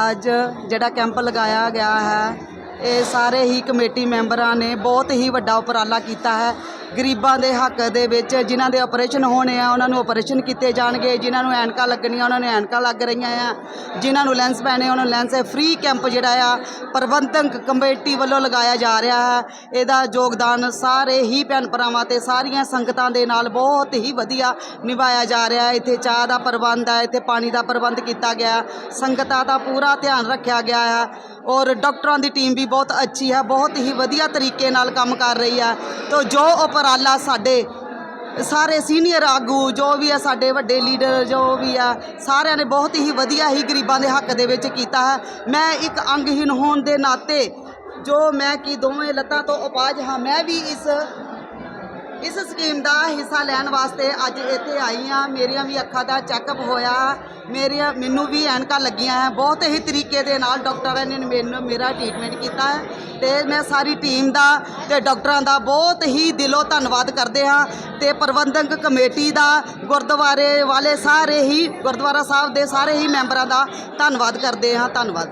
ਅੱਜ ਜਿਹੜਾ ਕੈਂਪ ਲਗਾਇਆ ਗਿਆ ਹੈ ਇਹ ਸਾਰੇ ਹੀ ਕਮੇਟੀ ਮੈਂਬਰਾਂ ਨੇ ਬਹੁਤ ਹੀ ਵੱਡਾ ਉਪਰਾਲਾ ਕੀਤਾ ਹੈ। ਗਰੀਬਾਂ ਦੇ ਹੱਕ ਦੇ ਵਿੱਚ ਜਿਨ੍ਹਾਂ ਦੇ ਆਪਰੇਸ਼ਨ ਹੋਣੇ ਆ, ਉਹਨਾਂ ਨੂੰ ਆਪਰੇਸ਼ਨ ਕੀਤੇ ਜਾਣਗੇ। ਜਿਨ੍ਹਾਂ ਨੂੰ ਐਨਕਾਂ ਲੱਗਣੀਆਂ, ਉਹਨਾਂ ਨੂੰ ਐਨਕਾਂ ਲੱਗ ਰਹੀਆਂ ਆ। ਜਿਨ੍ਹਾਂ ਨੂੰ ਲੈਂਸ ਪੈਣੇ, ਉਹਨਾਂ ਨੂੰ ਲੈਂਸ ਫ੍ਰੀ ਕੈਂਪ ਜਿਹੜਾ ਆ, ਪ੍ਰਬੰਧਕ ਕਮੇਟੀ ਵੱਲੋਂ ਲਗਾਇਆ ਜਾ ਰਿਹਾ ਹੈ। ਇਹਦਾ ਯੋਗਦਾਨ ਸਾਰੇ ਹੀ ਭੈਣ ਭਰਾਵਾਂ ਤੇ ਸਾਰੀਆਂ ਸੰਗਤਾਂ ਦੇ ਨਾਲ ਬਹੁਤ ਹੀ ਵਧੀਆ ਨਿਭਾਇਆ ਜਾ ਰਿਹਾ ਹੈ। ਇੱਥੇ ਚਾਹ ਦਾ ਪ੍ਰਬੰਧ ਹੈ, ਇੱਥੇ ਪਾਣੀ ਦਾ ਪ੍ਰਬੰਧ ਕੀਤਾ ਗਿਆ। ਸੰਗਤਾਂ ਦਾ ਪੂਰਾ ਧਿਆਨ ਰੱਖਿਆ ਗਿਆ ਹੈ। ਔਰ ਡਾਕਟਰਾਂ ਦੀ ਟੀਮ ਵੀ ਬਹੁਤ ਅੱਛੀ ਹੈ, ਬਹੁਤ ਹੀ ਵਧੀਆ ਤਰੀਕੇ ਨਾਲ ਕੰਮ ਕਰ ਰਹੀ ਹੈ। ਤੋ ਜੋ ਉਪਰਾਲਾ ਸਾਡੇ ਸਾਰੇ ਸੀਨੀਅਰ ਆਗੂ, ਜੋ ਵੀ ਆ ਸਾਡੇ ਵੱਡੇ ਲੀਡਰ, ਜੋ ਵੀ ਆ ਸਾਰਿਆਂ ਨੇ ਬਹੁਤ ਹੀ ਵਧੀਆ ਹੀ ਗਰੀਬਾਂ ਦੇ ਹੱਕ ਦੇ ਵਿੱਚ ਕੀਤਾ ਹੈ। ਮੈਂ ਇੱਕ ਅੰਗਹੀਨ ਹੋਣ ਦੇ ਨਾਤੇ ਜੋ ਮੈਂ ਕਿ ਦੋਵੇਂ ਲੱਤਾਂ ਤੋਂ ਉਪਾਜ ਹਾਂ, ਮੈਂ ਵੀ ਇਸ ਇਸ ਸਕੀਮ ਦਾ ਹਿੱਸਾ ਲੈਣ ਵਾਸਤੇ ਅੱਜ ਇੱਥੇ ਆਈ ਹਾਂ। ਮੇਰੀਆਂ ਵੀ ਅੱਖਾਂ ਦਾ ਚੈੱਕਅਪ ਹੋਇਆ। ਮੇਰੀਆਂ, ਮੈਨੂੰ ਵੀ ਐਨਕਾਂ ਲੱਗੀਆਂ ਹੈ। ਬਹੁਤ ਹੀ ਤਰੀਕੇ ਦੇ ਨਾਲ ਡਾਕਟਰਾਂ ਨੇ ਮੈਨੂੰ, ਮੇਰਾ ਟ੍ਰੀਟਮੈਂਟ ਕੀਤਾ ਹੈ। ਤੇ ਮੈਂ ਸਾਰੀ ਟੀਮ ਦਾ ਤੇ ਡਾਕਟਰਾਂ ਦਾ ਬਹੁਤ ਹੀ ਦਿਲੋਂ ਧੰਨਵਾਦ ਕਰਦੇ ਹਾਂ। ਤੇ ਪ੍ਰਬੰਧਕ ਕਮੇਟੀ ਦਾ, ਗੁਰਦੁਆਰੇ ਵਾਲੇ ਸਾਰੇ ਹੀ, ਗੁਰਦੁਆਰਾ ਸਾਹਿਬ ਦੇ ਸਾਰੇ ਹੀ ਮੈਂਬਰਾਂ ਦਾ ਧੰਨਵਾਦ ਕਰਦੇ ਹਾਂ। ਧੰਨਵਾਦ।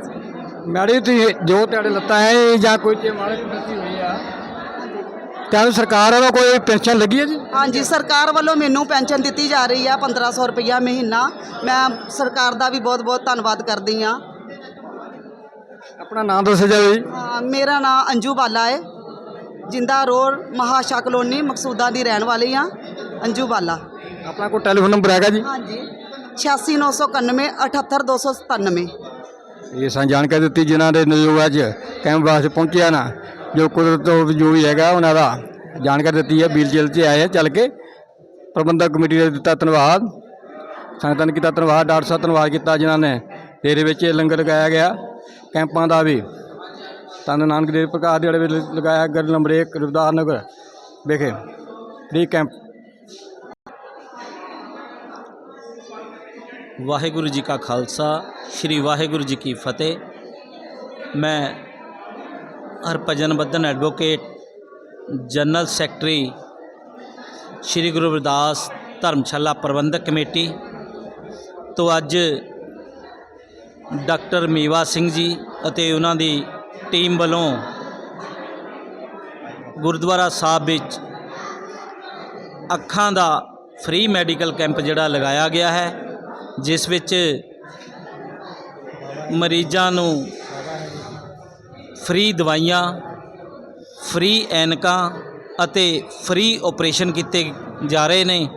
ਮੈਡੀ ਤੁਸੀਂ ਜੋ ਤੁਹਾਡੇ ਲੱਤਾਂ ਹੈ ਜਾਂ ਕੋਈ ਤੇ ਮਾਲਕ ਦਿੱਤੀ ਹੋਈ ਤੁਹਾਨੂੰ ਸਰਕਾਰ ਵੱਲੋਂ ਕੋਈ ਪੈਨਸ਼ਨ ਲੱਗੀ ਹੈ ਜੀ? ਹਾਂਜੀ ਸਰਕਾਰ ਵੱਲੋਂ ਮੈਨੂੰ ਪੈਨਸ਼ਨ ਦਿੱਤੀ ਜਾ ਰਹੀ ਆ 1500 ਰੁਪਈਆ ਮਹੀਨਾ। ਮੈਂ ਸਰਕਾਰ ਦਾ ਵੀ ਬਹੁਤ ਬਹੁਤ ਧੰਨਵਾਦ ਕਰਦੀ ਆ ਆਪਣਾ ਨਾਮ ਜਾਵੇ ਜੀ। ਮੇਰਾ ਨਾਮ ਅੰਜੂ ਬਾਲਾ ਹੈ। ਜਿੰਦਾ ਰੋਡ ਮਹਾਸ਼ਾ ਕਲੋਨੀ ਮਕਸੂਦਾਂ ਦੀ ਰਹਿਣ ਵਾਲੀ ਆ ਅੰਜੂ ਬਾਲਾ। ਆਪਣਾ ਕੋਈ ਟੈਲੀਫੋਨ ਨੰਬਰ ਹੈਗਾ ਜੀ? ਹਾਂਜੀ। 86991 78297 ਇਹ ਸਾਨੂੰ ਜਾਣਕਾਰੀ ਦਿੱਤੀ ਜਿਨ੍ਹਾਂ ਦੇ ਨਯੋਗ ਅੱਜ ਕੈਂਪ ਵਾਸਤੇ ਪਹੁੰਚਿਆ ਨਾ। ਜੋ ਕੁਦਰਤ ਤੋਂ ਜੋ ਵੀ ਹੈਗਾ ਉਹਨਾਂ ਦਾ ਜਾਣਕਾਰੀ ਦਿੱਤੀ ਹੈ ਬੀਲ ਜੇਲ 'ਚ ਆਏ ਆ, ਚੱਲ ਕੇ ਪ੍ਰਬੰਧਕ ਕਮੇਟੀ ਨੇ ਦਿੱਤਾ ਧੰਨਵਾਦ। ਸੰਗਤਾਂ ਨੇ ਕੀਤਾ ਧੰਨਵਾਦ, ਡਾਕਟਰ ਸਾਹਿਬ ਧੰਨਵਾਦ ਕੀਤਾ ਜਿਨ੍ਹਾਂ ਨੇ। ਤੇਰੇ ਵਿੱਚ ਇਹ ਲੰਗਰ ਲਗਾਇਆ ਗਿਆ, ਕੈਂਪਾਂ ਦਾ ਵੀ। ਤਨ ਨਾਨਕ ਦੇਵ ਪ੍ਰਕਾਸ਼ ਦਿਹਾੜੇ ਵੇਲੇ ਲਗਾਇਆ ਗਰ ਨੰਬਰ 1 ਰਵਦਾਰ ਨਗਰ ਵਿਖੇ ਫ੍ਰੀ ਕੈਂਪ ਵਾਹਿਗੁਰੂ ਜੀ ਕਾ ਖਾਲਸਾ, ਸ੍ਰੀ ਵਾਹਿਗੁਰੂ ਜੀ ਕੀ ਫਤਿਹ। ਮੈਂ Harbhajan Badhan advocate general secretary Shri Guru Ravidas Dharamshala ਪ੍ਰਬੰਧਕ ਕਮੇਟੀ ਤੋਂ ਅੱਜ ਡਾਕਟਰ ਮੀਵਾ ਸਿੰਘ ਜੀ ਅਤੇ ਉਹਨਾਂ ਦੀ ਟੀਮ ਵੱਲੋਂ ਗੁਰਦੁਆਰਾ ਸਾਹਿਬ ਵਿੱਚ ਅੱਖਾਂ ਦਾ ਫ੍ਰੀ ਮੈਡੀਕਲ ਕੈਂਪ ਜਿਹੜਾ ਲਗਾਇਆ ਗਿਆ ਹੈ, ਜਿਸ ਵਿੱਚ ਮਰੀਜ਼ਾਂ ਨੂੰ ਫ੍ਰੀ ਦਵਾਈਆਂ, ਫ੍ਰੀ ਐਨਕਾਂ ਅਤੇ ਫ੍ਰੀ ਆਪਰੇਸ਼ਨ ਕੀਤੇ ਜਾ ਰਹੇ ਨੇ,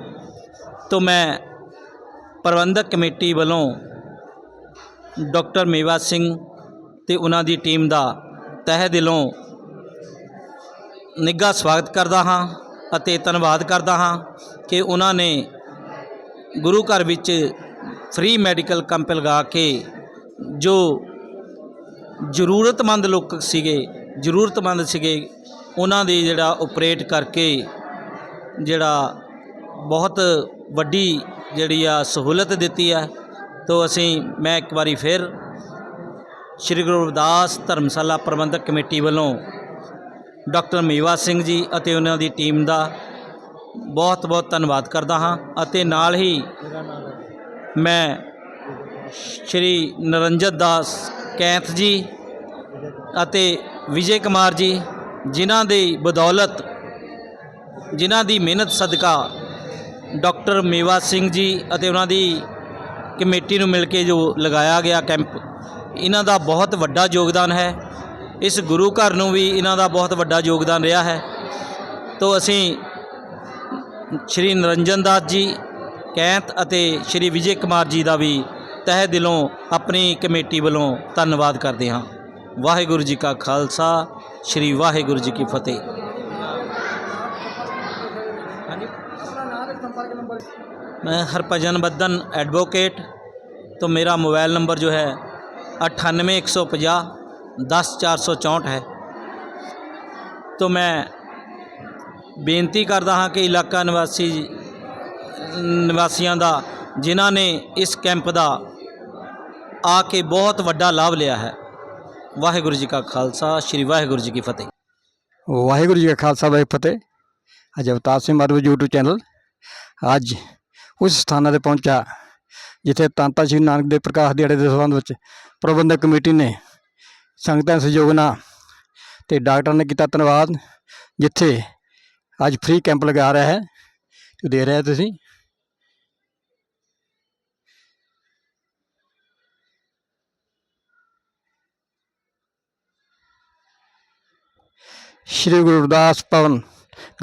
ਤੋਂ ਮੈਂ ਪ੍ਰਬੰਧਕ ਕਮੇਟੀ ਵੱਲੋਂ ਡਾਕਟਰ ਮੇਵਾ ਸਿੰਘ ਤੇ ਉਹਨਾਂ ਦੀ ਟੀਮ ਦਾ ਤਹਿ ਦਿਲੋਂ ਨਿੱਘਾ ਸਵਾਗਤ ਕਰਦਾ ਹਾਂ ਅਤੇ ਧੰਨਵਾਦ ਕਰਦਾ ਹਾਂ ਕਿ ਉਹਨਾਂ ਨੇ ਗੁਰੂ ਘਰ ਵਿੱਚ ਫ੍ਰੀ ਮੈਡੀਕਲ ਕੈਂਪ ਲਗਾ ਕੇ ਜੋ ਜ਼ਰੂਰਤਮੰਦ ਲੋਕ ਸੀਗੇ, ਜ਼ਰੂਰਤਮੰਦ ਸੀਗੇ, ਉਹਨਾਂ ਦੀ ਜਿਹੜਾ ਆਪਰੇਟ ਕਰਕੇ ਜਿਹੜਾ ਬਹੁਤ ਵੱਡੀ ਜਿਹੜੀ ਆ ਸਹੂਲਤ ਦਿੱਤੀ ਆ, ਤੋ ਅਸੀਂ ਮੈਂ ਇੱਕ ਵਾਰੀ ਫਿਰ ਸ਼੍ਰੀ ਗੁਰੂ ਰਵਿਦਾਸ ਧਰਮਸ਼ਾਲਾ ਪ੍ਰਬੰਧਕ ਕਮੇਟੀ ਵੱਲੋਂ ਡਾਕਟਰ ਮੇਵਾ ਸਿੰਘ ਜੀ ਅਤੇ ਉਹਨਾਂ ਦੀ ਟੀਮ ਦਾ ਬਹੁਤ ਬਹੁਤ ਧੰਨਵਾਦ ਕਰਦਾ ਹਾਂ ਅਤੇ ਨਾਲ ਹੀ ਮੈਂ ਸ਼੍ਰੀ ਨਰਿੰਜਨ ਦਾਸ ਕੈਂਥ ਜੀ ਅਤੇ ਵਿਜੇ ਕੁਮਾਰ ਜੀ, ਜਿਨ੍ਹਾਂ ਦੀ ਬਦੌਲਤ, ਜਿਨ੍ਹਾਂ ਦੀ ਮਿਹਨਤ ਸਦਕਾ ਡਾਕਟਰ ਮੇਵਾ ਸਿੰਘ ਜੀ ਅਤੇ ਉਹਨਾਂ ਦੀ ਕਮੇਟੀ ਨੂੰ ਮਿਲ ਕੇ ਜੋ ਲਗਾਇਆ ਗਿਆ ਕੈਂਪ, ਇਹਨਾਂ ਦਾ ਬਹੁਤ ਵੱਡਾ ਯੋਗਦਾਨ ਹੈ। ਇਸ ਗੁਰੂ ਘਰ ਨੂੰ ਵੀ ਇਹਨਾਂ ਦਾ ਬਹੁਤ ਵੱਡਾ ਯੋਗਦਾਨ ਰਿਹਾ ਹੈ। ਤੋ ਅਸੀਂ ਸ਼੍ਰੀ ਨਰਿੰਜਨ ਦਾਸ ਜੀ ਕੈਂਤ ਅਤੇ ਸ਼੍ਰੀ ਵਿਜੇ ਕੁਮਾਰ ਜੀ ਦਾ ਵੀ ਤਹਿ ਦਿਲੋਂ ਆਪਣੀ ਕਮੇਟੀ ਵੱਲੋਂ ਧੰਨਵਾਦ ਕਰਦੇ ਹਾਂ ਵਾਹਿਗੁਰੂ ਜੀ ਕਾ ਖਾਲਸਾ ਸ਼੍ਰੀ ਵਾਹਿਗੁਰੂ ਜੀ ਕੀ ਫਤਿਹ मैं हरभजन बदन एडवोकेट तो मेरा मोबाइल नंबर जो है अट्ठानवे एक सौ पचास दस चार सौ चौंठ है तो मैं ਬੇਨਤੀ ਕਰਦਾ ਹਾਂ ਕਿ ਇਲਾਕਾ ਨਿਵਾਸੀ ਨਿਵਾਸੀਆਂ ਦਾ ਜਿਨ੍ਹਾਂ ਨੇ ਇਸ ਕੈਂਪ ਦਾ ਆ ਕੇ ਬਹੁਤ ਵੱਡਾ ਲਾਭ ਲਿਆ ਹੈ। ਵਾਹਿਗੁਰੂ ਜੀ ਕਾ ਖਾਲਸਾ, ਸ੍ਰੀ ਵਾਹਿਗੁਰੂ ਜੀ ਕੀ ਫਤਿਹ। ਵਾਹਿਗੁਰੂ ਜੀ ਕਾ ਖਾਲਸਾ, ਵਾਹਿਗੁਰੂ ਫਤਿਹ। ਅੱਜ ਅਵਤਾਰ ਸਿੰਘ ਮਾਧਵ YouTube ਚੈਨਲ ਅੱਜ ਉਸ ਸਥਾਨਾਂ ਤੇ ਪਹੁੰਚਾ, ਜਿੱਥੇ ਤਾਂਤਾ ਸ਼੍ਰੀ ਨਾਨਕ ਦੇ ਪ੍ਰਕਾਸ਼ ਦਿਹਾੜੇ ਦੇ ਸੰਬੰਧ ਵਿੱਚ ਪ੍ਰਬੰਧਕ ਕਮੇਟੀ ਨੇ ਸੰਗਤਾਂ ਸਹਿਯੋਗ ਨਾਲ ਤੇ ਡਾਕਟਰ ਨੇ ਕੀਤਾ ਧੰਨਵਾਦ, ਜਿੱਥੇ ਅੱਜ ਫ੍ਰੀ ਕੈਂਪ ਲਗਾ ਰਿਹਾ ਹੈ। ਤੇ ਦੇ ਰਿਹਾ ਤੁਸੀਂ। ਸ਼੍ਰੀ ਗੁਰੂ ਰਵਿਦਾਸ ਭਵਨ,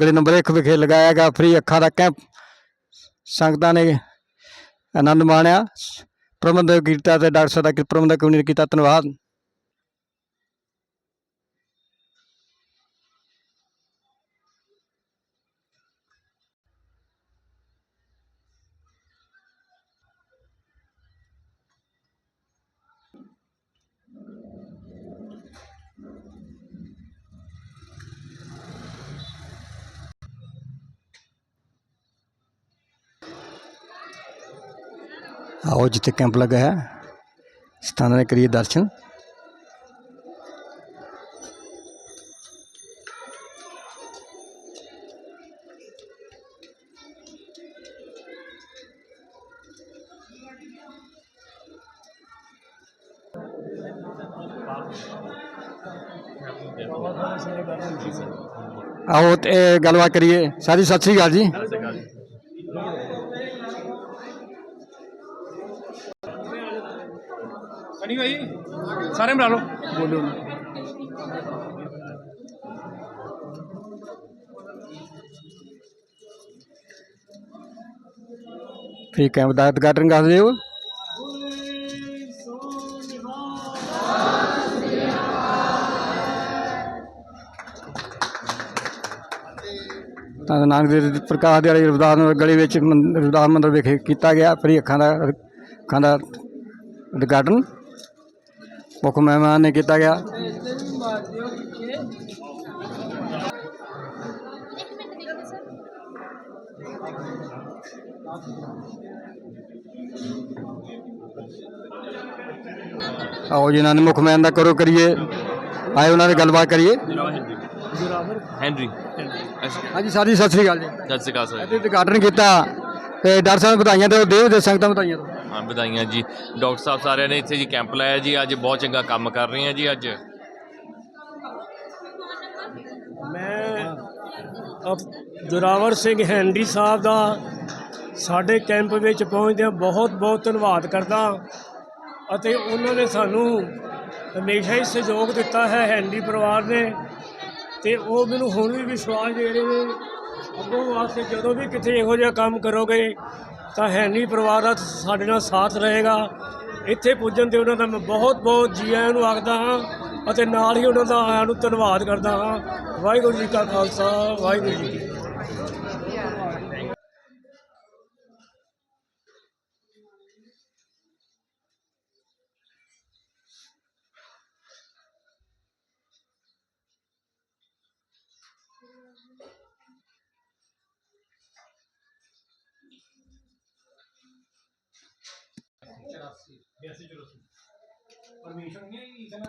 ਗਲੀ ਨੰਬਰ 1 ਵਿਖੇ ਲਗਾਇਆ ਗਿਆ ਫ੍ਰੀ ਅੱਖਾਂ ਦਾ ਕੈਂਪ ਸੰਗਤਾਂ ਨੇ ਆਨੰਦ ਮਾਣਿਆ। ਪ੍ਰਬੰਧਕ ਕੀਤਾ ਤੇ ਡਾਕਟਰ ਸਾਹਿਬ ਦਾ ਪ੍ਰਬੰਧਕ ਕਮੇਟੀ ਕੀਤਾ, ਧੰਨਵਾਦ। ਆਓ ਜਿੱਥੇ ਕੈਂਪ ਲੱਗਾ ਹੈ ਸਥਾਨਾਂ ਦੇ ਕਰੀਏ ਦਰਸ਼ਨ ਆਓ ਤੇ ਗੱਲਬਾਤ ਕਰੀਏ ਸਾਰੀ ਸਤਿ ਸ੍ਰੀ ਭਾਈ ਸਾਰੇ ਮਿਲਾ ਲਓ। ਬੋਲੋ ਫ੍ਰੀ ਕੈਂਪ ਦਾ ਉਦਘਾਟਨ ਕਰ ਦਿਓ ਤਾਂ ਨਾਨਕ ਦੇਵ ਪ੍ਰਕਾਸ਼ ਦੇ ਰਵਿਦਾਸ ਨਗਰ ਗਲੀ ਵਿੱਚ ਮੰ- ਮੰਦਰ ਵਿਖੇ ਕੀਤਾ ਗਿਆ। ਫਰੀ ਅੱਖਾਂ ਦਾ ਅੱਖਾਂ ਦਾ ਉਦਘਾਟਨ। ਮੁੱਖ ਮਹਿਮਾਨ ਨੇ ਕੀਤਾ ਗਿਆ। ਆਓ ਜੀ ਨਾਲ ਮੁੱਖ ਮਹਿਮਾਨ ਦਾ ਕਰੋ ਕਰੀਏ। ਆਏ ਉਹਨਾਂ ਨਾਲ ਗੱਲਬਾਤ ਕਰੀਏ। ਹੈਨਰੀ। ਹਾਂਜੀ ਸਤਿ ਸ੍ਰੀ ਅਕਾਲ ਜੀ। ਸਤਿ ਸ਼੍ਰੀ ਅਕਾਲ ਸਰ। ਅੱਜ ਉਦਘਾਟਨ ਕੀਤਾ ਤੇ ਡਾਕਟਰ ਸਾਹਿਬ ਨੂੰ ਵਧਾਈਆਂ ਦਿਓ ਦਿਓ ਦੇ ਸੰਗਤਾਂ ਨੂੰ ਵਧਾਈਆਂ ਦਿਓ। ਹਾਂ ਵਧਾਈਆਂ ਜੀ। ਡਾਕਟਰ ਸਾਹਿਬ ਸਾਰਿਆਂ ਨੇ ਇੱਥੇ ਜੀ ਕੈਂਪ ਲਾਇਆ ਜੀ। ਅੱਜ ਬਹੁਤ ਚੰਗਾ ਕੰਮ ਕਰ ਰਹੇ ਆ ਜੀ ਅੱਜ। ਮੈਂ ਅਪ- ਜ਼ੋਰਾਵਰ ਸਿੰਘ ਹੈਂਡੀ ਸਾਹਿਬ ਦਾ ਸਾਡੇ ਕੈਂਪ ਵਿੱਚ ਪਹੁੰਚਦਿਆਂ ਬਹੁਤ ਬਹੁਤ ਧੰਨਵਾਦ ਕਰਦਾ ਅਤੇ ਉਹਨਾਂ ਨੇ ਸਾਨੂੰ ਹਮੇਸ਼ਾ ਹੀ ਸਹਿਯੋਗ ਦਿੱਤਾ ਹੈ ਹੈਂਡੀ ਪਰਿਵਾਰ ਨੇ। ਤੇ ਉਹ ਮੈਨੂੰ ਹੁਣ ਵੀ ਵਿਸ਼ਵਾਸ ਦੇ ਰਹੇ ਨੇ ਅੱਗੋਂ ਵਾਸਤੇ ਜਦੋਂ ਵੀ ਕਿਤੇ ਇਹੋ ਜਿਹਾ ਕੰਮ ਕਰੋਗੇ, ਤਾਂ ਹੈਨੀ ਪਰਿਵਾਰ ਦਾ ਸਾਡੇ ਨਾਲ ਸਾਥ ਰਹੇਗਾ। ਇੱਥੇ ਪੁੱਜਣ ਤੇ ਉਹਨਾਂ ਦਾ ਮੈਂ ਬਹੁਤ ਬਹੁਤ ਜੀ ਆਇਆਂ ਨੂੰ ਆਖਦਾ ਹਾਂ ਅਤੇ ਨਾਲ ਹੀ ਉਹਨਾਂ ਦਾ ਆਇਆਂ ਨੂੰ ਧੰਨਵਾਦ ਕਰਦਾ ਹਾਂ। ਵਾਹਿਗੁਰੂ ਜੀ ਕਾ ਖਾਲਸਾ, ਵਾਹਿਗੁਰੂ ਜੀ ਕੀ 82 82 84 ਪਰਮਿਸ਼ਨ